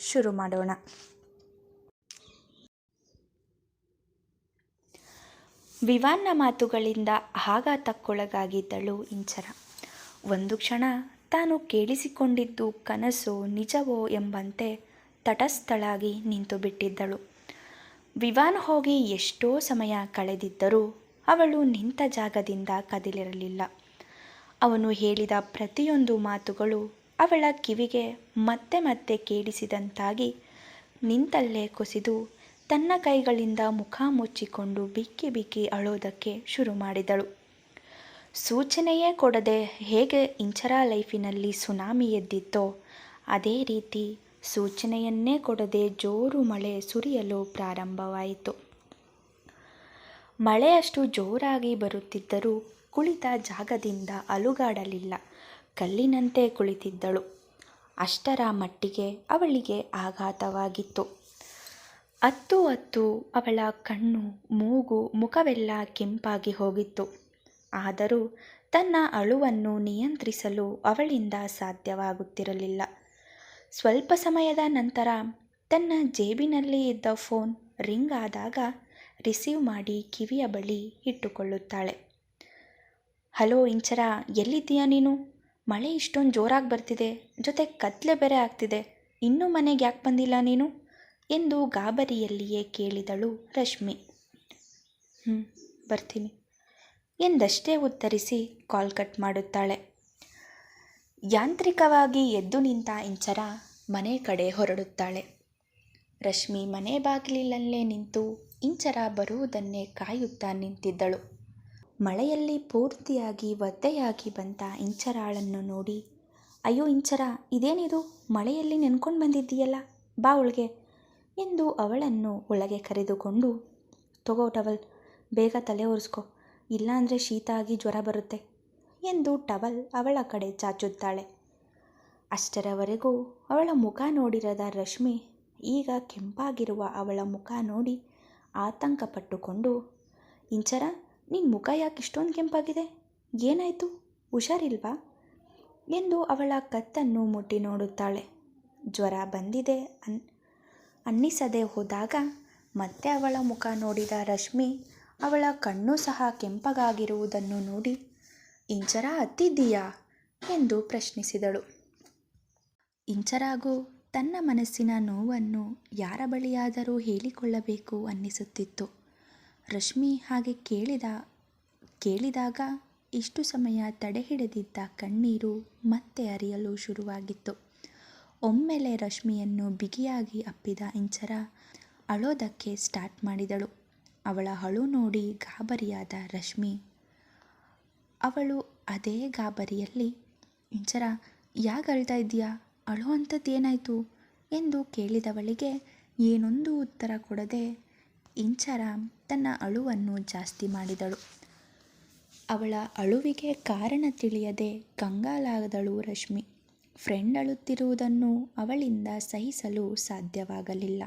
ಶುರು ಮಾಡೋಣ. ವಿವಾನ್ನ ಮಾತುಗಳಿಂದ ಆಘಾತಕ್ಕೊಳಗಾಗಿದ್ದಳು ಇಂಚರ. ಒಂದು ಕ್ಷಣ ತಾನು ಕೇಳಿಸಿಕೊಂಡಿದ್ದು ಕನಸೋ ನಿಜವೋ ಎಂಬಂತೆ ತಟಸ್ಥಳಾಗಿ ನಿಂತು ಬಿಟ್ಟಿದ್ದಳು ವಿವಾನ್ ಹೋಗಿ ಎಷ್ಟೋ ಸಮಯ ಕಳೆದಿದ್ದರೂ ಅವಳು ನಿಂತ ಜಾಗದಿಂದ ಕದಿಲಿರಲಿಲ್ಲ. ಅವನು ಹೇಳಿದ ಪ್ರತಿಯೊಂದು ಮಾತುಗಳು ಅವಳ ಕಿವಿಗೆ ಮತ್ತೆ ಮತ್ತೆ ಕೇಳಿಸಿದಂತಾಗಿ ನಿಂತಲ್ಲೇ ಕುಸಿದು ತನ್ನ ಕೈಗಳಿಂದ ಮುಖ ಮುಚ್ಚಿಕೊಂಡು ಬಿಕ್ಕಿ ಬಿಕ್ಕಿ ಅಳೋದಕ್ಕೆ ಶುರು ಮಾಡಿದಳು. ಸೂಚನೆಯೇ ಕೊಡದೆ ಹೇಗೆ ಇಂಚರ ಲೈಫಿನಲ್ಲಿ ಸುನಾಮಿ ಎದ್ದಿತ್ತೋ ಅದೇ ರೀತಿ ಸೂಚನೆಯನ್ನೇ ಕೊಡದೆ ಜೋರು ಮಳೆ ಸುರಿಯಲು ಪ್ರಾರಂಭವಾಯಿತು. ಮಳೆಯಷ್ಟು ಜೋರಾಗಿ ಬರುತ್ತಿದ್ದರೂ ಕುಳಿತ ಜಾಗದಿಂದ ಅಲುಗಾಡಲಿಲ್ಲ. ಕಲ್ಲಿನಂತೆ ಕುಳಿತಿದ್ದಳು. ಅಷ್ಟರ ಮಟ್ಟಿಗೆ ಅವಳಿಗೆ ಆಘಾತವಾಗಿತ್ತು. ಅತ್ತು ಅತ್ತು ಅವಳ ಕಣ್ಣು, ಮೂಗು, ಮುಖವೆಲ್ಲ ಕೆಂಪಾಗಿ ಹೋಗಿತ್ತು. ಆದರೂ ತನ್ನ ಅಳುವನ್ನು ನಿಯಂತ್ರಿಸಲು ಅವಳಿಂದ ಸಾಧ್ಯವಾಗುತ್ತಿರಲಿಲ್ಲ. ಸ್ವಲ್ಪ ಸಮಯದ ನಂತರ ತನ್ನ ಜೇಬಿನಲ್ಲಿ ಇದ್ದ ಫೋನ್ ರಿಂಗ್ ಆದಾಗ ರಿಸೀವ್ ಮಾಡಿ ಕಿವಿಯ ಬಳಿ ಇಟ್ಟುಕೊಳ್ಳುತ್ತಾಳೆ. ಹಲೋ ಇಂಚರ, ಎಲ್ಲಿದ್ದೀಯಾ ನೀನು? ಮಳೆ ಇಷ್ಟೊಂದು ಜೋರಾಗಿ ಬರ್ತಿದೆ, ಜೊತೆ ಕತ್ಲೆ ಬೇರೆ ಆಗ್ತಿದೆ. ಇನ್ನೂ ಮನೆಗೆ ಯಾಕೆ ಬಂದಿಲ್ಲ ನೀನು? ಎಂದು ಗಾಬರಿಯಲ್ಲಿಯೇ ಕೇಳಿದಳು ರಶ್ಮಿ. ಹ್ಞೂ ಬರ್ತೀನಿ ಎಂದಷ್ಟೇ ಉತ್ತರಿಸಿ ಕಾಲ್ ಕಟ್ ಮಾಡುತ್ತಾಳೆ. ಯಾಂತ್ರಿಕವಾಗಿ ಎದ್ದು ನಿಂತ ಇಂಚರ ಮನೆ ಕಡೆ ಹೊರಡುತ್ತಾಳೆ. ರಶ್ಮಿ ಮನೆ ಬಾಗಿಲಲ್ಲೇ ನಿಂತು ಇಂಚರ ಬರುವುದನ್ನೇ ಕಾಯುತ್ತಾ ನಿಂತಿದ್ದಳು. ಮಳೆಯಲ್ಲಿ ಪೂರ್ತಿಯಾಗಿ ಒದ್ದೆಯಾಗಿ ಬಂದ ಇಂಚರಾಳನ್ನು ನೋಡಿ, ಅಯ್ಯೋ ಇಂಚರ, ಇದೇನಿದು? ಮಳೆಯಲ್ಲಿ ನೆನ್ಕೊಂಡು ಬಂದಿದ್ದೀಯಲ್ಲ, ಬಾ ಒಳಗೆ ಎಂದು ಅವಳನ್ನು ಒಳಗೆ ಕರೆದುಕೊಂಡು, ತಗೋ ಟವಲ್, ಬೇಗ ತಲೆ ಒರೆಸ್ಕೊ, ಇಲ್ಲಾಂದರೆ ಶೀತ ಆಗಿ ಜ್ವರ ಬರುತ್ತೆ ಎಂದು ಟವಲ್ ಅವಳ ಕಡೆ ಚಾಚುತ್ತಾಳೆ. ಅಷ್ಟರವರೆಗೂ ಅವಳ ಮುಖ ನೋಡಿರದ ರಶ್ಮಿ ಈಗ ಕೆಂಪಾಗಿರುವ ಅವಳ ಮುಖ ನೋಡಿ ಆತಂಕಪಟ್ಟುಕೊಂಡು, ಇಂಚರ ನಿನ್ನ ಮುಖ ಯಾಕೆ ಇಷ್ಟೊಂದು ಕೆಂಪಾಗಿದೆ? ಏನಾಯಿತು? ಹುಷಾರಿಲ್ವಾ? ಎಂದು ಅವಳ ಕತ್ತನ್ನು ಮುಟ್ಟಿ ನೋಡುತ್ತಾಳೆ. ಜ್ವರ ಬಂದಿದೆ ಅನ್, ಅನ್ನಿಸದೆ ಹೋದಾಗ ಮತ್ತೆ ಅವಳ ಮುಖ ನೋಡಿದ ರಶ್ಮಿ ಅವಳ ಕಣ್ಣು ಸಹ ಕೆಂಪಗಾಗಿರುವುದನ್ನು ನೋಡಿ, ಇಂಚರ ಹತ್ತಿದ್ದೀಯಾ? ಎಂದು ಪ್ರಶ್ನಿಸಿದಳು. ಇಂಚರಾಗೂ, ತನ್ನ ಮನಸ್ಸಿನ ನೋವನ್ನು ಯಾರ ಬಳಿಯಾದರೂ ಹೇಳಿಕೊಳ್ಳಬೇಕು ಅನ್ನಿಸುತ್ತಿತ್ತು. ರಶ್ಮಿ ಹಾಗೆ ಕೇಳಿದ, ಕೇಳಿದಾಗ ಇಷ್ಟು ಸಮಯ ತಡೆ ಹಿಡಿದಿದ್ದ ಕಣ್ಣೀರು ಮತ್ತೆ ಅರಿಯಲು ಶುರುವಾಗಿತ್ತು. ಒಮ್ಮೆಲೆ ರಶ್ಮಿಯನ್ನು ಬಿಗಿಯಾಗಿ ಅಪ್ಪಿದ ಇಂಚರ ಅಳೋದಕ್ಕೆ ಸ್ಟಾರ್ಟ್ ಮಾಡಿದಳು. ಅವಳ ಅಳು ನೋಡಿ ಗಾಬರಿಯಾದ ರಶ್ಮಿ, ಅವಳು ಅದೇ ಗಾಬರಿಯಲ್ಲಿ, ಇಂಚರ, ಯಾಕೆ ಅಳ್ತಾ ಇದೆಯಾ ಅಳೋ ಅಂಥದ್ದು ಏನಾಯಿತು? ಎಂದು ಕೇಳಿದವಳಿಗೆ, ಏನೊಂದು ಉತ್ತರ ಕೊಡದೆ ಇಂಚರ ತನ್ನ ಅಳುವನ್ನು ಜಾಸ್ತಿ ಮಾಡಿದಳು. ಅವಳ ಅಳುವಿಗೆ ಕಾರಣ ತಿಳಿಯದೆ ಕಂಗಾಲಾದಳು ರಶ್ಮಿ. ಫ್ರೆಂಡ್ ಅಳುತ್ತಿರುವುದನ್ನು ಅವಳಿಂದ ಸಹಿಸಲು ಸಾಧ್ಯವಾಗಲಿಲ್ಲ.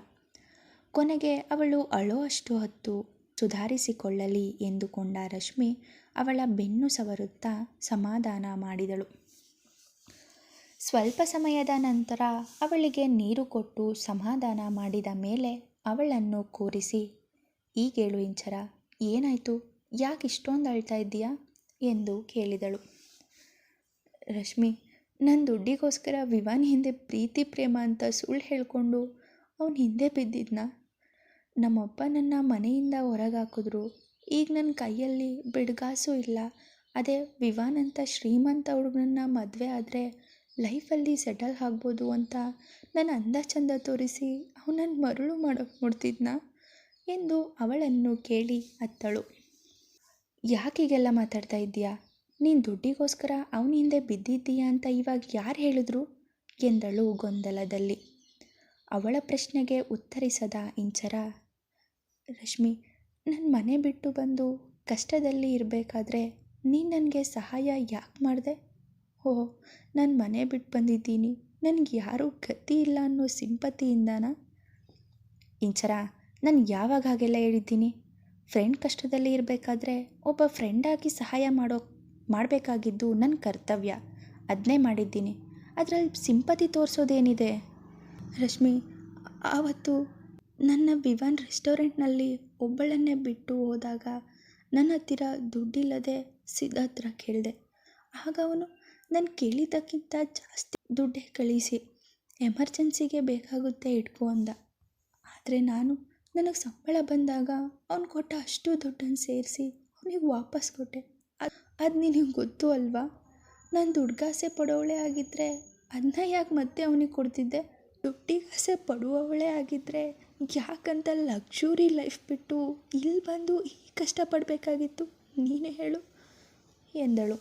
ಕೊನೆಗೆ ಅವಳು ಅಳೋ ಅಷ್ಟು ಹೊತ್ತು ಸುಧಾರಿಸಿಕೊಳ್ಳಲಿ ಎಂದುಕೊಂಡ ರಶ್ಮಿ ಅವಳ ಬೆನ್ನು ಸವರುತ್ತಾ ಸಮಾಧಾನ ಮಾಡಿದಳು. ಸ್ವಲ್ಪ ಸಮಯದ ನಂತರ ಅವಳಿಗೆ ನೀರು ಕೊಟ್ಟು ಸಮಾಧಾನ ಮಾಡಿದ ಮೇಲೆ ಅವಳನ್ನು ಕೂರಿಸಿ ಈಗೇಳು ಇಂಚರ, ಏನಾಯಿತು? ಯಾಕೆ ಇಷ್ಟೊಂದು ಅಳ್ತಾ ಇದ್ದೀಯಾ? ಎಂದು ಕೇಳಿದಳು. ರಶ್ಮಿ ನನ್ನ ದುಡ್ಡಿಗೋಸ್ಕರ ವಿವಾನ್ ಹಿಂದೆ ಪ್ರೀತಿ, ಪ್ರೇಮ ಅಂತ ಸುಳ್ಳು ಹೇಳಿಕೊಂಡು ಅವನು ಹಿಂದೆ ಬಿದ್ದಿದ್ನ? ನಮ್ಮಪ್ಪ ನನ್ನ ಮನೆಯಿಂದ ಹೊರಗಾಕಿದ್ರು. ಈಗ ನನ್ನ ಕೈಯಲ್ಲಿ ಬಿಡ್ಗಾಸು ಇಲ್ಲ. ಅದೇ ವಿವಾನ್ ಅಂತ ಶ್ರೀಮಂತ ಹುಡುಗನನ್ನ ಮದುವೆ ಆದರೆ ಲೈಫಲ್ಲಿ ಸೆಟಲ್ ಆಗ್ಬೋದು ಅಂತ ನನ್ನ ಅಂದ ಚಂದ ತೋರಿಸಿ ಅವನನ್ನು ಮರಳು ಮಾಡೋಕ್ಕೆ ನೋಡ್ತಿದ್ನ ಎಂದು ಅವಳನ್ನು ಕೇಳಿ ಅತ್ತಳು. ಯಾಕೀಗೆಲ್ಲ ಮಾತಾಡ್ತಾ ಇದ್ದೀಯಾ? ನೀನು ದುಡ್ಡಿಗೋಸ್ಕರ ಅವನ ಹಿಂದೆ ಬಿದ್ದಿದ್ದೀಯಾ ಅಂತ ಇವಾಗ ಯಾರು ಹೇಳಿದ್ರು? ಎಂದಳು ಗೊಂದಲದಲ್ಲಿ. ಅವಳ ಪ್ರಶ್ನೆಗೆ ಉತ್ತರಿಸದ ಇಂಚರ, ರಶ್ಮಿ ನನ್ನ ಮನೆ ಬಿಟ್ಟು ಬಂದು ಕಷ್ಟದಲ್ಲಿ ಇರಬೇಕಾದ್ರೆ ನೀನು ನನಗೆ ಸಹಾಯ ಯಾಕೆ ಮಾಡಿದೆ? ಓಹ್ ನಾನು ಮನೆ ಬಿಟ್ಟು ಬಂದಿದ್ದೀನಿ. ನನಗೆ ಯಾರೂ ಗತಿ ಇಲ್ಲ ಅನ್ನೋ ಸಿಂಪತಿಯಿಂದನಾ? ಇಂಚರ, ನಾನು ಯಾವಾಗ ಹಾಗೆಲ್ಲ ಹೇಳಿದ್ದೀನಿ? ಫ್ರೆಂಡ್ ಕಷ್ಟದಲ್ಲಿ ಇರಬೇಕಾದ್ರೆ ಒಬ್ಬ ಫ್ರೆಂಡಾಗಿ ಸಹಾಯ ಮಾಡೋ, ಮಾಡಬೇಕಾಗಿದ್ದು ನನ್ನ ಕರ್ತವ್ಯ. ಅದನ್ನೇ ಮಾಡಿದ್ದೀನಿ. ಅದರಲ್ಲಿ ಸಿಂಪತಿ ತೋರಿಸೋದೇನಿದೆ? ರಶ್ಮಿ, ಆವತ್ತು ನನ್ನ ವಿವಾನ್ ರೆಸ್ಟೋರೆಂಟ್ನಲ್ಲಿ ಒಬ್ಬಳನ್ನೇ ಬಿಟ್ಟು ಹೋದಾಗ ನನ್ನ ಹತ್ತಿರ ದುಡ್ಡಿಲ್ಲದೆ ಸಿದ್ಧ ಹತ್ರ ಕೇಳಿದೆ. ಆಗ ಅವನು ನಾನು ಕೇಳಿದ್ದಕ್ಕಿಂತ ಜಾಸ್ತಿ ದುಡ್ಡೇ ಕಳಿಸಿ. ಎಮರ್ಜೆನ್ಸಿಗೆ ಬೇಕಾಗುತ್ತೆ ಇಟ್ಕೋ ಅಂದ. ಆದರೆ ನಾನು ನನಗೆ ಸಂಬಳ ಬಂದಾಗ ಅವ್ನು ಕೊಟ್ಟ ಅಷ್ಟು ದುಡ್ಡನ್ನು ಸೇರಿಸಿ ಅವನಿಗೆ ವಾಪಸ್ ಕೊಟ್ಟೆ. ಅದು ಅದು ನಿನಗೆ ಗೊತ್ತು ಅಲ್ವಾ? ನಾನು ದುಡ್ಗಾಸೆ ಪಡೋವಳೆ ಆಗಿದ್ದರೆ ಅದನ್ನ ಯಾಕೆ ಮತ್ತೆ ಅವನಿಗೆ ಕೊಡ್ತಿದ್ದೆ? ದುಡ್ಡಿಗಾಸೆ ಪಡುವವಳೇ ಆಗಿದ್ದರೆ ಯಾಕಂತ ಲಕ್ಸುರಿ ಲೈಫ್ ಬಿಟ್ಟು ಇಲ್ಲಿ ಬಂದು ಈ ಕಷ್ಟಪಡಬೇಕಾಗಿತ್ತು ನೀನೇ ಹೇಳು, ಎಂದಳು.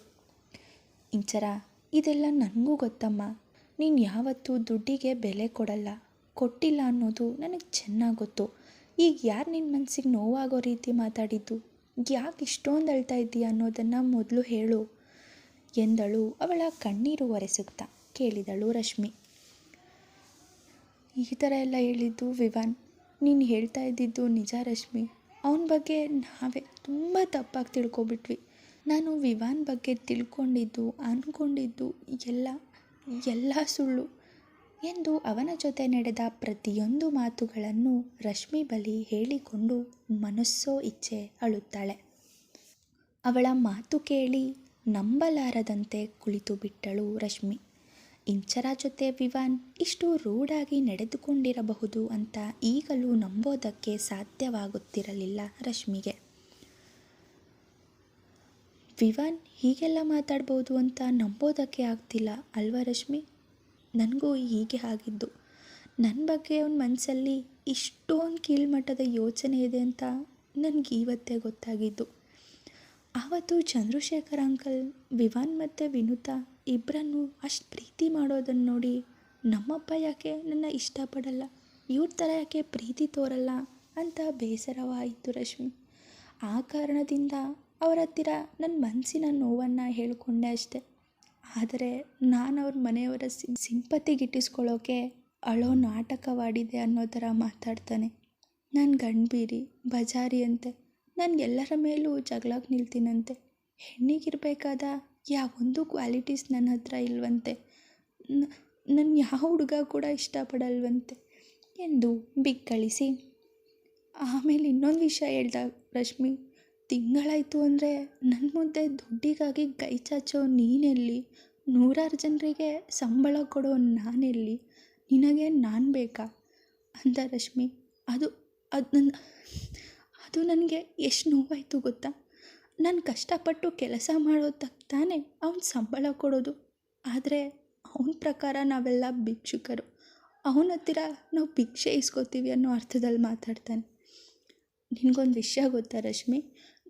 ಇಂಚರ, ಇದೆಲ್ಲ ನನಗೂ ಗೊತ್ತಮ್ಮ. ನೀನು ಯಾವತ್ತೂ ದುಡ್ಡಿಗೆ ಬೆಲೆ ಕೊಡಲ್ಲ. ಕೊಟ್ಟಿಲ್ಲ ಅನ್ನೋದು ನನಗೆ ಚೆನ್ನಾಗಿ ಗೊತ್ತು. ಈಗ ಯಾರು ನಿನ್ನ ಮನಸ್ಸಿಗೆ ನೋವಾಗೋ ರೀತಿ ಮಾತಾಡಿದ್ದು? ಯಾಕೆ ಇಷ್ಟೊಂದು ಅಳ್ತಾ ಇದ್ದೀಯ ಅನ್ನೋದನ್ನು ಮೊದಲು ಹೇಳು. ಎಂದಳು ಅವಳ ಕಣ್ಣೀರು ಒರೆಸುತ್ತಾ, ಕೇಳಿದಳು ರಶ್ಮಿ. ಈ ಥರ ಎಲ್ಲ ಹೇಳಿದ್ದು ವಿವಾನ್? ನೀನು ಹೇಳ್ತಾ ಇದ್ದಿದ್ದು ನಿಜ ರಶ್ಮಿ. ಅವನ ಬಗ್ಗೆ ನಾವೇ ತುಂಬ ತಪ್ಪಾಗಿ ತಿಳ್ಕೊಬಿಟ್ವಿ. ನಾನು ವಿವಾನ್ ಬಗ್ಗೆ ತಿಳ್ಕೊಂಡಿದ್ದು ಅಂದ್ಕೊಂಡಿದ್ದು ಎಲ್ಲ ಎಲ್ಲ ಸುಳ್ಳು ಎಂದು ಅವನ ಜೊತೆ ನಡೆದ ಪ್ರತಿಯೊಂದು ಮಾತುಗಳನ್ನು ರಶ್ಮಿ ಬಳಿ ಹೇಳಿಕೊಂಡು ಮನಸ್ಸೋ ಇಚ್ಛೆ ಅಳುತ್ತಾಳೆ. ಅವಳ ಮಾತು ಕೇಳಿ ನಂಬಲಾರದಂತೆ ಕುಳಿತು ಬಿಟ್ಟಳು ರಶ್ಮಿ. ಇಂಚರ ಜೊತೆ ವಿವಾನ್ ಇಷ್ಟು ರೂಢಾಗಿ ನಡೆದುಕೊಂಡಿರಬಹುದು ಅಂತ ಈಗಲೂ ನಂಬೋದಕ್ಕೆ ಸಾಧ್ಯವಾಗುತ್ತಿರಲಿಲ್ಲ ರಶ್ಮಿಗೆ. ವಿವಾನ್ ಹೀಗೆಲ್ಲ ಮಾತಾಡ್ಬೋದು ಅಂತ ನಂಬೋದಕ್ಕೆ ಆಗ್ತಿಲ್ಲ, ಅಲ್ವಾ ರಶ್ಮಿ? ನನಗೂ ಹೀಗೆ ಆಗಿದ್ದು. ನನ್ನ ಬಗ್ಗೆ ಅವನ ಮನಸ್ಸಲ್ಲಿ ಇಷ್ಟೊಂದು ಕೀಳ್ಮಟ್ಟದ ಯೋಚನೆ ಇದೆ ಅಂತ ನನಗೆ ಇವತ್ತೇ ಗೊತ್ತಾಗಿದ್ದು. ಆವತ್ತು ಚಂದ್ರಶೇಖರ್ ಅಂಕಲ್, ವಿವಾನ್ ಮತ್ತು ವಿನುತಾ ಇಬ್ಬರನ್ನು ಅಷ್ಟು ಪ್ರೀತಿ ಮಾಡೋದನ್ನು ನೋಡಿ ನಮ್ಮಪ್ಪ ಯಾಕೆ ನನ್ನ ಇಷ್ಟಪಡಲ್ಲ, ಇವ್ರ ಥರ ಯಾಕೆ ಪ್ರೀತಿ ತೋರಲ್ಲ ಅಂತ ಬೇಸರವಾಯಿತು ರಶ್ಮಿ. ಆ ಕಾರಣದಿಂದ ಅವರ ಹತ್ತಿರ ನನ್ನ ಮನಸ್ಸಿನ ನೋವನ್ನು ಹೇಳಿಕೊಂಡೆ ಅಷ್ಟೆ. ಆದರೆ ನಾನು ಅವ್ರ ಮನೆಯವರ ಸಿಂಪತಿ ಗಿಟ್ಟಿಸ್ಕೊಳ್ಳೋಕೆ ಅಳೋ ನಾಟಕವಾಡಿದೆ ಅನ್ನೋ ಥರ ಮಾತಾಡ್ತಾನೆ. ನಾನು ಗಂಡ್ಬೀರಿ ಬಜಾರಿ ಅಂತೆ ನಾನು ಎಲ್ಲರ ಮೇಲೂ ಜಗಳಕ್ಕೆ ನಿಲ್ತೀನಂತೆ. ಹೆಣ್ಣಿಗಿರಬೇಕಾದ ಯಾವೊಂದು ಕ್ವಾಲಿಟೀಸ್ ನನ್ನ ಹತ್ರ ಇಲ್ವಂತೆ. ನನ್ನ ಯಾವ ಹುಡುಗ ಕೂಡ ಇಷ್ಟಪಡಲ್ವಂತೆ. ಎಂದು ಬಿಕ್ಕಳಿಸಿ. ಆಮೇಲೆ ಇನ್ನೊಂದು ವಿಷಯ ಹೇಳ್ದ ರಶ್ಮಿ. ತಿಂಗಳಾಯಿತು ಅಂದರೆ ನನ್ನ ಮುಂದೆ ದುಡ್ಡಿಗಾಗಿ ಕೈ ಚಾಚೋ ನೀನೆಲ್ಲಿ? ನೂರಾರು ಜನರಿಗೆ ಸಂಬಳ ಕೊಡೋ ನಾನೆಲ್ಲಿ? ನಿನಗೆ ನಾನು ಬೇಕಾ? ಅಂದ ರಶ್ಮಿ. ಅದು ಅದು ನನ್ನ ಅದು ನನಗೆ ಎಷ್ಟು ನೋವಾಯಿತು ಗೊತ್ತಾ? ನಾನು ಕಷ್ಟಪಟ್ಟು ಕೆಲಸ ಮಾಡೋದಕ್ಕೆ ತಾನೇ ಅವ್ನು ಸಂಬಳ ಕೊಡೋದು. ಆದರೆ ಅವನ ಪ್ರಕಾರ ನಾವೆಲ್ಲ ಭಿಕ್ಷುಕರು. ಅವನ ಹತ್ತಿರ ನಾವು ಭಿಕ್ಷೆ ಇಸ್ಕೋತೀವಿ ಅನ್ನೋ ಅರ್ಥದಲ್ಲಿ ಮಾತಾಡ್ತಾನೆ. ನಿನಗೊಂದು ವಿಷಯ ಗೊತ್ತಾ ರಶ್ಮಿ?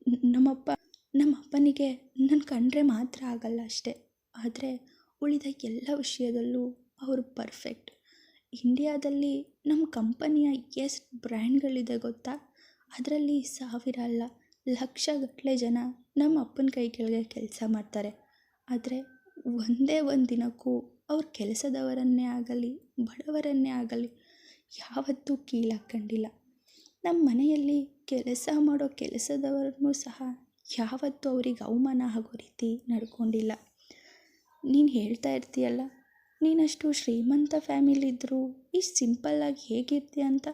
ನಮ್ಮಪ್ಪ, ನಮ್ಮಪ್ಪನಿಗೆ ನನ್ನ ಕಂಡ್ರೆ ಮಾತ್ರ ಆಗಲ್ಲ ಅಷ್ಟೇ. ಆದರೆ ಉಳಿದ ಎಲ್ಲ ವಿಷಯದಲ್ಲೂ ಅವರು ಪರ್ಫೆಕ್ಟ್ ಇಂಡಿಯಾದಲ್ಲಿ ನಮ್ಮ ಕಂಪನಿಯ ಎಷ್ಟು ಬ್ರ್ಯಾಂಡ್ಗಳಿದೆ ಗೊತ್ತಾ? ಅದರಲ್ಲಿ ಸಾವಿರ ಅಲ್ಲ ಲಕ್ಷಗಟ್ಟಲೆ ಜನ ನಮ್ಮ ಅಪ್ಪನ ಕೈ ಕೆಳಗೆ ಕೆಲಸ ಮಾಡ್ತಾರೆ. ಆದರೆ ಒಂದೇ ಒಂದು ದಿನಕ್ಕೂ ಅವ್ರ ಕೆಲಸದವರನ್ನೇ ಆಗಲಿ, ಬಡವರನ್ನೇ ಆಗಲಿ, ಯಾವತ್ತೂ ಕೀಳಾಕೊಂಡಿಲ್ಲ ನಮ್ಮ ಮನೆಯಲ್ಲಿ ಕೆಲಸ ಮಾಡೋ ಕೆಲಸದವರನ್ನು ಸಹ ಯಾವತ್ತೂ ಅವ್ರಿಗೆ ಅವಮಾನ ಆಗೋ ರೀತಿ ನಡ್ಕೊಂಡಿಲ್ಲ. ನೀನು ಹೇಳ್ತಾ ಇರ್ತೀಯಲ್ಲ, ನೀನಷ್ಟು ಶ್ರೀಮಂತ ಫ್ಯಾಮಿಲಿ ಇದ್ದರೂ ಇಷ್ಟು ಸಿಂಪಲ್ಲಾಗಿ ಹೇಗಿರ್ತೀಯ ಅಂತ?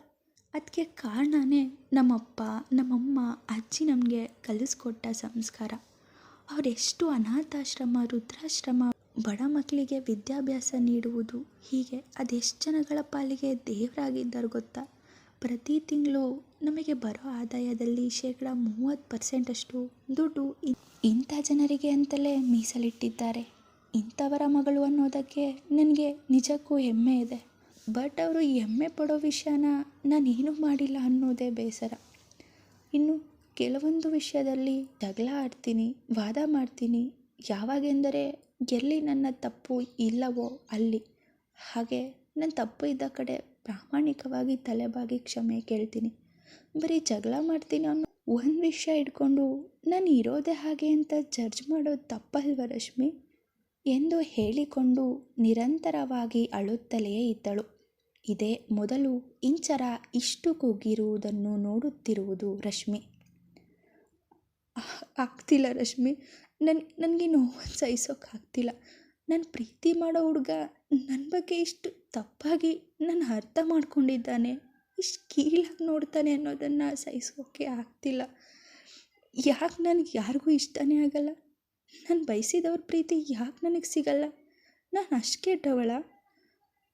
ಅದಕ್ಕೆ ಕಾರಣನೇ ನಮ್ಮಪ್ಪ, ನಮ್ಮಮ್ಮ, ಅಜ್ಜಿ ನಮಗೆ ಕಲಿಸ್ಕೊಟ್ಟ ಸಂಸ್ಕಾರ. ಅವರೆಷ್ಟು ಅನಾಥಾಶ್ರಮ ರುದ್ರಾಶ್ರಮ ಬಡ ಮಕ್ಕಳಿಗೆ ವಿದ್ಯಾಭ್ಯಾಸ ನೀಡುವುದು ಹೀಗೆ ಅದೆಷ್ಟು ಜನಗಳ ಪಾಲಿಗೆ ದೇವರಾಗಿದ್ದಾರೆ ಗೊತ್ತಾ? ಪ್ರತಿ ತಿಂಗಳು ನಮಗೆ ಬರೋ ಆದಾಯದಲ್ಲಿ ಶೇಕಡ ಮೂವತ್ತು ಪರ್ಸೆಂಟಷ್ಟು ದುಡ್ಡು ಇಂಥ ಜನರಿಗೆ ಅಂತಲೇ ಮೀಸಲಿಟ್ಟಿದ್ದಾರೆ. ಇಂಥವರ ಮಗಳು ಅನ್ನೋದಕ್ಕೆ ನನಗೆ ನಿಜಕ್ಕೂ ಹೆಮ್ಮೆ ಇದೆ. ಬಟ್ ಅವರು ಹೆಮ್ಮೆ ಪಡೋ ವಿಷಯನ ನಾನೇನು ಮಾಡಿಲ್ಲ ಅನ್ನೋದೇ ಬೇಸರ. ಇನ್ನು ಕೆಲವೊಂದು ವಿಷಯದಲ್ಲಿ ಜಗಳ ಆಡ್ತೀನಿ, ವಾದ ಮಾಡ್ತೀನಿ, ಯಾವಾಗೆಂದರೆ ಎಲ್ಲಿ ನನ್ನ ತಪ್ಪು ಇಲ್ಲವೋ ಅಲ್ಲಿ. ಹಾಗೆ ನನ್ನ ತಪ್ಪು ಇದ್ದ ಕಡೆ ಪ್ರಾಮಾಣಿಕವಾಗಿ ತಲೆಬಾಗಿ ಕ್ಷಮೆ ಕೇಳ್ತೀನಿ. ಬರೀ ಜಗಳ ಮಾಡ್ತೀನಿ ಅನ್ನೋ ಒಂದು ವಿಷಯ ಇಟ್ಕೊಂಡು ನಾನು ಇರೋದೇ ಹಾಗೆ ಅಂತ ಜಡ್ಜ್ ಮಾಡೋದು ತಪ್ಪಲ್ವ ರಶ್ಮಿ? ಎಂದು ಹೇಳಿಕೊಂಡು ನಿರಂತರವಾಗಿ ಅಳುತ್ತಲೇ ಇದ್ದಳು. ಇದೇ ಮೊದಲು ಇಂಚರ ಇಷ್ಟು ಕುಗ್ಗಿರುವುದನ್ನು ನೋಡುತ್ತಿರುವುದು ರಶ್ಮಿ. ಆಗ್ತಿಲ್ಲ ರಶ್ಮಿ. ನನ್, ನನಗೆ ನೋವನ್ನು ಸಹಿಸೋಕ್ಕಾಗ್ತಿಲ್ಲ ನನ್ನ ಪ್ರೀತಿ ಮಾಡೋ ಹುಡುಗ ನನ್ನ ಬಗ್ಗೆ ಇಷ್ಟು ತಪ್ಪಾಗಿ ನಾನು ಅರ್ಥ ಮಾಡ್ಕೊಂಡಿದ್ದಾನೆ, ಇಷ್ಟು ಕೀಳಾಗಿ ನೋಡ್ತಾನೆ ಅನ್ನೋದನ್ನು ಸಹಿಸೋಕ್ಕೆ ಆಗ್ತಿಲ್ಲ. ಯಾಕೆ ನನಗೆ ಯಾರಿಗೂ ಇಷ್ಟನೇ ಆಗಲ್ಲ? ನಾನು ಬಯಸಿದವ್ರ ಪ್ರೀತಿ ಯಾಕೆ ನನಗೆ ಸಿಗಲ್ಲ? ನಾನು ಅಷ್ಟು ಕೆಟ್ಟವಳ?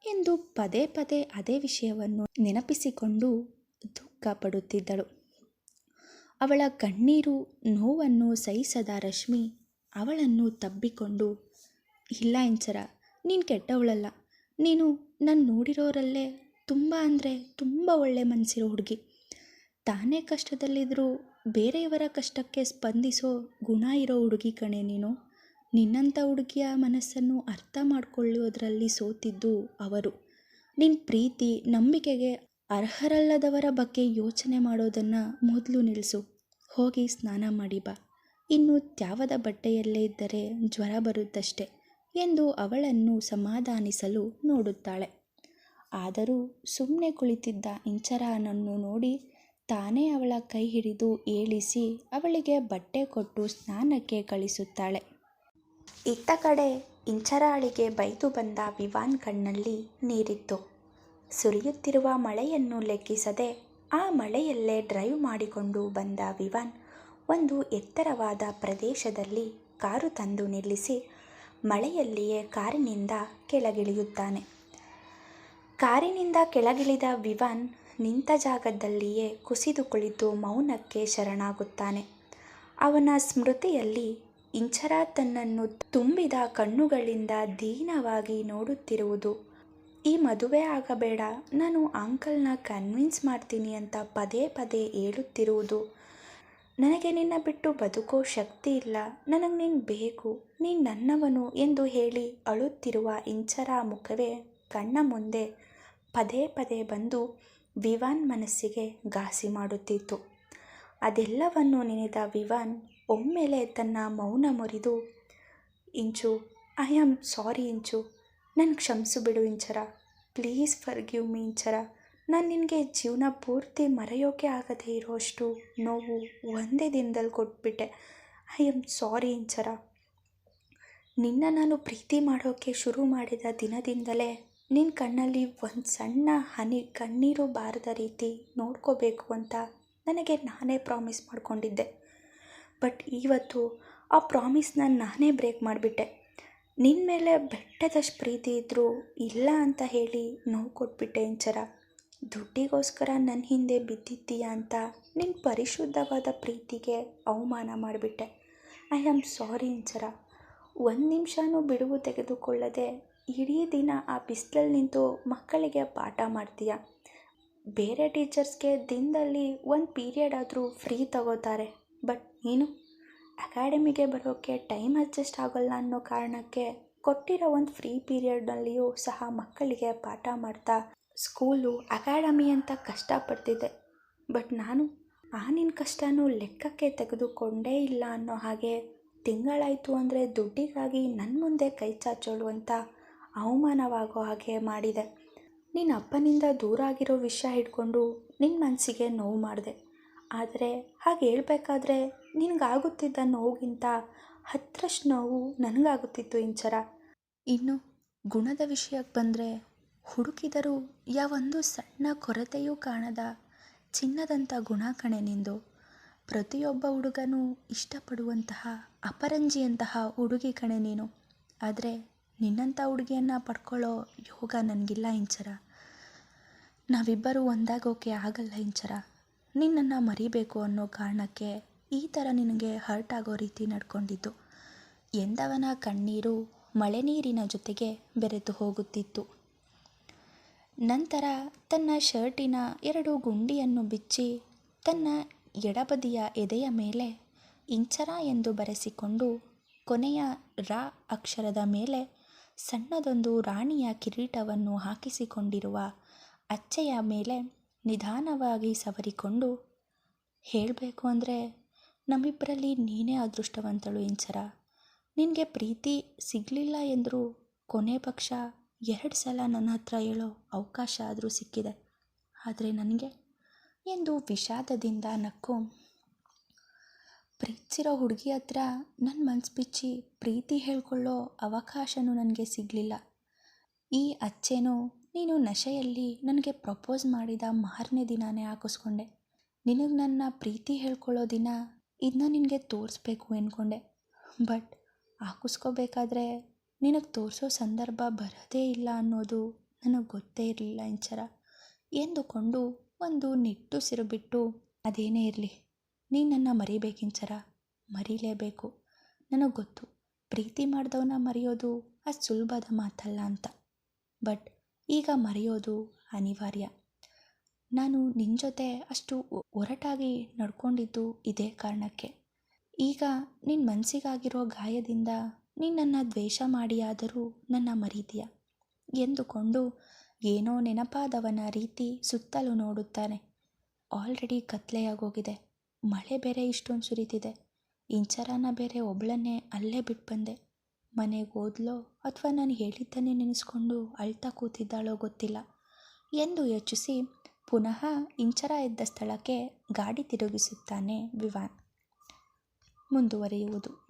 ಎಂದು ಪದೇ ಪದೇ ಅದೇ ವಿಷಯವನ್ನು ನೆನಪಿಸಿಕೊಂಡು ದುಃಖ ಪಡುತ್ತಿದ್ದಳು. ಅವಳ ಕಣ್ಣೀರು ನೋವನ್ನು ಸಹಿಸದ ರಶ್ಮಿ ಅವಳನ್ನು ತಬ್ಬಿಕೊಂಡು ಇಲ್ಲ ಇಂಚರ, ನೀನು ಕೆಟ್ಟವಳಲ್ಲ. ನೀನು ನಾನು ನೋಡಿರೋರಲ್ಲೇ ತುಂಬ ಅಂದರೆ ತುಂಬ ಒಳ್ಳೆ ಮನಸ್ಸಿರೋ ಹುಡುಗಿ. ತಾನೇ ಕಷ್ಟದಲ್ಲಿದ್ದರೂ ಬೇರೆಯವರ ಕಷ್ಟಕ್ಕೆ ಸ್ಪಂದಿಸೋ ಗುಣ ಇರೋ ಹುಡುಗಿ ಕಣೆ ನೀನು. ನಿನ್ನಂಥ ಹುಡುಗಿಯ ಮನಸ್ಸನ್ನು ಅರ್ಥ ಮಾಡಿಕೊಳ್ಳೋದ್ರಲ್ಲಿ ಸೋತಿದ್ದು ಅವರು. ನಿನ್ನ ಪ್ರೀತಿ, ನಂಬಿಕೆಗೆ ಅರ್ಹರಲ್ಲದವರ ಬಗ್ಗೆ ಯೋಚನೆ ಮಾಡೋದನ್ನು ಮೊದಲು ನಿಲ್ಲಿಸು ಹೋಗಿ ಸ್ನಾನ ಮಾಡಿ ಬಾ. ಇನ್ನು ತ್ಯಾವದ ಬಟ್ಟೆಯಲ್ಲೇ ಇದ್ದರೆ ಜ್ವರ ಬರುತ್ತಷ್ಟೆ. ಎಂದು ಅವಳನ್ನು ಸಮಾಧಾನಿಸಲು ನೋಡುತ್ತಾಳೆ. ಆದರೂ ಸುಮ್ಮನೆ ಕುಳಿತಿದ್ದ ಇಂಚರಾನನ್ನು ನೋಡಿ ತಾನೇ ಅವಳ ಕೈ ಹಿಡಿದು ಏಳಿಸಿ ಅವಳಿಗೆ ಬಟ್ಟೆ ಕೊಟ್ಟು ಸ್ನಾನಕ್ಕೆ ಕಳಿಸುತ್ತಾಳೆ. ಇತ್ತ ಕಡೆ ಇಂಚರಾಳಿಗೆ ಬೈದು ಬಂದ ವಿವಾನ್ ಕಣ್ಣಲ್ಲಿ ನೀರಿತ್ತು. ಸುರಿಯುತ್ತಿರುವ ಮಳೆಯನ್ನು ಲೆಕ್ಕಿಸದೆ ಆ ಮಳೆಯಲ್ಲೇ ಡ್ರೈವ್ ಮಾಡಿಕೊಂಡು ಬಂದ ವಿವಾನ್ ಒಂದು ಎತ್ತರವಾದ ಪ್ರದೇಶದಲ್ಲಿ ಕಾರು ತಂದು ನಿಲ್ಲಿಸಿ ಮಳೆಯಲ್ಲಿಯೇ ಕಾರಿನಿಂದ ಕೆಳಗಿಳಿಯುತ್ತಾನೆ. ಕಾರಿನಿಂದ ಕೆಳಗಿಳಿದ ವಿವಾನ್ ನಿಂತ ಜಾಗದಲ್ಲಿಯೇ ಕುಸಿದು ಕುಳಿತು ಮೌನಕ್ಕೆ ಶರಣಾಗುತ್ತಾನೆ. ಅವನ ಸ್ಮೃತಿಯಲ್ಲಿ ಇಂಚರ ತನ್ನನ್ನು ತುಂಬಿದ ಕಣ್ಣುಗಳಿಂದ ದೀನವಾಗಿ ನೋಡುತ್ತಿರುವುದು. ಈ ಮದುವೆ ಆಗಬೇಡ, ನಾನು ಅಂಕಲ್ನ ಕನ್ವಿನ್ಸ್ ಮಾಡ್ತೀನಿ ಅಂತ ಪದೇ ಪದೇ ಹೇಳುತ್ತಿರುವುದು. ನನಗೆ ನಿನ್ನ ಬಿಟ್ಟು ಬದುಕೋ ಶಕ್ತಿ ಇಲ್ಲ. ನನಗೆ ನೀನು ಬೇಕು. ನೀನು ನನ್ನವನು ಎಂದು ಹೇಳಿ ಅಳುತ್ತಿರುವ ಇಂಚರ ಮುಖವೇ ಕಣ್ಣ ಮುಂದೆ ಪದೇ ಪದೇ ಬಂದು ವಿವಾನ್ ಮನಸ್ಸಿಗೆ ಘಾಸಿ ಮಾಡುತ್ತಿತ್ತು. ಅದೆಲ್ಲವನ್ನು ನೆನೆದ ವಿವಾನ್ ಒಮ್ಮೆಲೆ ತನ್ನ ಮೌನ ಮುರಿದು, ಇಂಚು, ಐ ಆಮ್ ಸಾರಿ ಇಂಚು. ನನ್ನ ಕ್ಷಮಿಸು ಬಿಡು Inchara. Please forgive me Inchara. ನಾನು ನಿನಗೆ ಜೀವನ ಪೂರ್ತಿ ಮರೆಯೋಕೆ ಆಗದೇ ಇರೋಷ್ಟು ನೋವು ಒಂದೇ ದಿನದಲ್ಲಿ ಕೊಟ್ಬಿಟ್ಟೆ. ಐ ಆಮ್ ಸಾರಿ ಇಂಚರ ನಿನ್ನ ನಾನು ಪ್ರೀತಿ ಮಾಡೋಕ್ಕೆ ಶುರು ಮಾಡಿದ ದಿನದಿಂದಲೇ ನಿನ್ನ ಕಣ್ಣಲ್ಲಿ ಒಂದು ಸಣ್ಣ ಹನಿ ಕಣ್ಣೀರು ಬಾರದ ರೀತಿ ನೋಡ್ಕೋಬೇಕು ಅಂತ ನನಗೆ ನಾನೇ ಪ್ರಾಮಿಸ್ ಮಾಡಿಕೊಂಡಿದ್ದೆ. ಬಟ್ ಇವತ್ತು ಆ ಪ್ರಾಮಿಸ್ನ ನಾನೇ ಬ್ರೇಕ್ ಮಾಡಿಬಿಟ್ಟೆ. ನಿನ್ನ ಮೇಲೆ ಬೆಟ್ಟದಷ್ಟು ಪ್ರೀತಿ ಇದ್ದರೂ ಇಲ್ಲ ಅಂತ ಹೇಳಿ ನೋವು ಕೊಟ್ಬಿಟ್ಟೆ ಇಂಚರ ದುಡ್ಡಿಗೋಸ್ಕರ ನನ್ನ ಹಿಂದೆ ಬಿದ್ದಿದ್ದೀಯಾ ಅಂತ ನಿನ್ನ ಪರಿಶುದ್ಧವಾದ ಪ್ರೀತಿಗೆ ಅವಮಾನ ಮಾಡಿಬಿಟ್ಟೆ. ಐ ಆಮ್ ಸಾರಿ ಇಂಚರ ಒಂದು ನಿಮಿಷನೂ ಬಿಡುವು ತೆಗೆದುಕೊಳ್ಳದೆ ಇಡೀ ದಿನ ಆ ಬಿಸಿಲಲ್ಲಿ ನಿಂತು ಮಕ್ಕಳಿಗೆ ಪಾಠ ಮಾಡ್ತೀಯ? ಬೇರೆ ಟೀಚರ್ಸ್ಗೆ ದಿನದಲ್ಲಿ ಒಂದು ಪೀರಿಯಡ್ ಆದರೂ ಫ್ರೀ ತಗೋತಾರೆ. ಬಟ್ ನೀನು? ಅಕಾಡೆಮಿಗೆ ಬರೋಕ್ಕೆ ಟೈಮ್ ಅಡ್ಜಸ್ಟ್ ಆಗೋಲ್ಲ ಅನ್ನೋ ಕಾರಣಕ್ಕೆ ಕೊಟ್ಟಿರೋ ಒಂದು ಫ್ರೀ ಪೀರಿಯಡ್ನಲ್ಲಿಯೂ ಸಹ ಮಕ್ಕಳಿಗೆ ಪಾಠ ಮಾಡ್ತಾ ಸ್ಕೂಲು ಅಕಾಡೆಮಿ ಅಂತ ಕಷ್ಟಪಡ್ತಿದ್ದೆ ಬಟ್ ನಾನು ಆ ನಿನ್ನ ಕಷ್ಟನೂ ಲೆಕ್ಕಕ್ಕೆ ತೆಗೆದುಕೊಂಡೇ ಇಲ್ಲ ಅನ್ನೋ ಹಾಗೆ ತಿಂಗಳಾಯಿತು ಅಂದರೆ ದುಡ್ಡಿಗಾಗಿ ನನ್ನ ಮುಂದೆ ಕೈ ಚಾಚೋಳು ಅಂತ ಅವಮಾನವಾಗೋ ಹಾಗೆ ಮಾಡಿದೆ. ನಿನ್ನ ಅಪ್ಪನಿಂದ ದೂರ ಆಗಿರೋ ವಿಷಯ ಹಿಡ್ಕೊಂಡು ನಿನ್ನ ಮನಸ್ಸಿಗೆ ನೋವು ಮಾಡಿದೆ. ಆದರೆ ಹಾಗೆ ಹೇಳಬೇಕಾದ್ರೆ ನಿನಗಾಗುತ್ತಿದ್ದ ನೋವಿಗಿಂತ ಹತ್ತರಷ್ಟು ನೋವು ನನಗಾಗುತ್ತಿತ್ತು ಇಂಚರ. ಇನ್ನು ಗುಣದ ವಿಷಯಕ್ಕೆ ಬಂದರೆ ಹುಡುಕಿದರೂ ಯಾವೊಂದು ಸಣ್ಣ ಕೊರತೆಯೂ ಕಾಣದ ಚಿನ್ನದಂಥ ಗುಣ ಕಣೆ ನಿಂದು. ಪ್ರತಿಯೊಬ್ಬ ಹುಡುಗನೂ ಇಷ್ಟಪಡುವಂತಹ ಅಪರಂಜಿಯಂತಹ ಹುಡುಗಿ ಕಣೆ ನೀನು. ಆದರೆ ನಿನ್ನಂಥ ಹುಡುಗಿಯನ್ನು ಪಡ್ಕೊಳ್ಳೋ ಯೋಗ ನನಗಿಲ್ಲ ಇಂಚರ. ನಾವಿಬ್ಬರೂ ಒಂದಾಗೋಕೆ ಆಗಲ್ಲ ಇಂಚರ. ನಿನ್ನನ್ನು ಮರಿಬೇಕು ಅನ್ನೋ ಕಾರಣಕ್ಕೆ ಈ ಥರ ನಿನಗೆ ಹರ್ಟ್ ಆಗೋ ರೀತಿ ನಡ್ಕೊಂಡಿದ್ದು. ಎಂದವನ ಕಣ್ಣೀರು ಮಳೆ ನೀರಿನ ಜೊತೆಗೆ ಬೆರೆತು ಹೋಗುತ್ತಿತ್ತು. ನಂತರ ತನ್ನ ಶರ್ಟಿನ ಎರಡು ಗುಂಡಿಯನ್ನು ಬಿಚ್ಚಿ ತನ್ನ ಎಡಬದಿಯ ಎದೆಯ ಮೇಲೆ ಇಂಚರ ಎಂದು ಬರೆಸಿಕೊಂಡು ಕೊನೆಯ ರ ಅಕ್ಷರದ ಮೇಲೆ ಸಣ್ಣದೊಂದು ರಾಣಿಯ ಕಿರೀಟವನ್ನು ಹಾಕಿಸಿಕೊಂಡಿರುವ ಅಚ್ಚೆಯ ಮೇಲೆ ನಿಧಾನವಾಗಿ ಸವರಿಕೊಂಡು, ಹೇಳಬೇಕು ಅಂದರೆ ನಮ್ಮಿಬ್ಬರಲ್ಲಿ ನೀನೇ ಅದೃಷ್ಟವಂತಳು ಇಂಚರ. ನಿನಗೆ ಪ್ರೀತಿ ಸಿಗಲಿಲ್ಲ ಎಂದರೂ ಕೊನೆ ಪಕ್ಷ ಎರಡು ಸಲ ನನ್ನ ಹತ್ರ ಹೇಳೋ ಅವಕಾಶ ಆದರೂ ಸಿಕ್ಕಿದೆ. ಆದರೆ ನನಗೆ ಎಂದು ವಿಷಾದದಿಂದ ನಕ್ಕು. ಪ್ರೀತಿಸಿರೋ ಹುಡುಗಿ ಹತ್ರ ನನ್ನ ಮನ್ಸು ಬಿಚ್ಚಿ ಪ್ರೀತಿ ಹೇಳ್ಕೊಳ್ಳೋ ಅವಕಾಶನೂ ನನಗೆ ಸಿಗಲಿಲ್ಲ. ಈ ಅಚ್ಚೆನೂ ನೀನು ನಶೆಯಲ್ಲಿ ನನಗೆ ಪ್ರಪೋಸ್ ಮಾಡಿದ ಮಾರನೇ ದಿನಾನೇ ಹಾಕಿಸ್ಕೊಂಡೆ. ನಿನಗೆ ನನ್ನ ಪ್ರೀತಿ ಹೇಳ್ಕೊಳ್ಳೋ ದಿನ ಇದನ್ನ ನಿನಗೆ ತೋರಿಸ್ಬೇಕು ಅಂದ್ಕೊಂಡೆ ಬಟ್ ಹಾಕಿಸ್ಕೋಬೇಕಾದ್ರೆ ನಿನಗೆ ತೋರಿಸೋ ಸಂದರ್ಭ ಬರೋದೇ ಇಲ್ಲ ಅನ್ನೋದು ನನಗೆ ಗೊತ್ತೇ ಇರಲಿಲ್ಲ ಇಂಚರ. ಎಂದುಕೊಂಡು ಒಂದು ನಿಟ್ಟುಸಿರು ಬಿಟ್ಟು, ಅದೇನೇ ಇರಲಿ, ನೀನು ನನ್ನ ಮರಿಬೇಕಿಂಚರ ಮರೀಲೇಬೇಕು. ನನಗೆ ಗೊತ್ತು, ಪ್ರೀತಿ ಮಾಡಿದವನ ಮರೆಯೋದು ಅಷ್ಟು ಸುಲಭದ ಮಾತಲ್ಲ ಅಂತ. ಬಟ್ ಈಗ ಮರೆಯೋದು ಅನಿವಾರ್ಯ. ನಾನು ನಿನ್ನ ಜೊತೆ ಅಷ್ಟು ಒರಟಾಗಿ ನಡ್ಕೊಂಡಿದ್ದು ಇದೇ ಕಾರಣಕ್ಕೆ. ಈಗ ನಿನ್ನ ಮನಸ್ಸಿಗಾಗಿರೋ ಗಾಯದಿಂದ ನೀನು ನನ್ನ ದ್ವೇಷ ಮಾಡಿಯಾದರೂ ನನ್ನ ಮರೀತೀಯ? ಎಂದುಕೊಂಡು ಏನೋ ನೆನಪಾದವನ ರೀತಿ ಸುತ್ತಲೂ ನೋಡುತ್ತಾನೆ. ಆಲ್ರೆಡಿ ಕತ್ಲೆಯಾಗೋಗಿದೆ. ಮಳೆ ಬೇರೆ ಇಷ್ಟೊಂದು ಸುರಿತಿದೆ. ಇಂಚರನ ಬೇರೆ ಒಬ್ಳನ್ನೇ ಅಲ್ಲೇ ಬಿಟ್ಟು ಬಂದೆ ಮನೆಗೆ ಓದ್ಲೋ ಅಥವಾ ನಾನು ಹೇಳಿದ್ದನ್ನೇ ನೆನೆಸ್ಕೊಂಡು ಅಳ್ತಾ ಕೂತಿದ್ದಾಳೋ ಗೊತ್ತಿಲ್ಲ. ಎಂದು ಯೋಚಿಸಿ ಪುನಃ ಇಂಚರ ಇದ್ದ ಸ್ಥಳಕ್ಕೆ ಗಾಡಿ ತಿರುಗಿಸುತ್ತಾನೆ ವಿವಾನ್. ಮುಂದುವರಿಯುವುದು.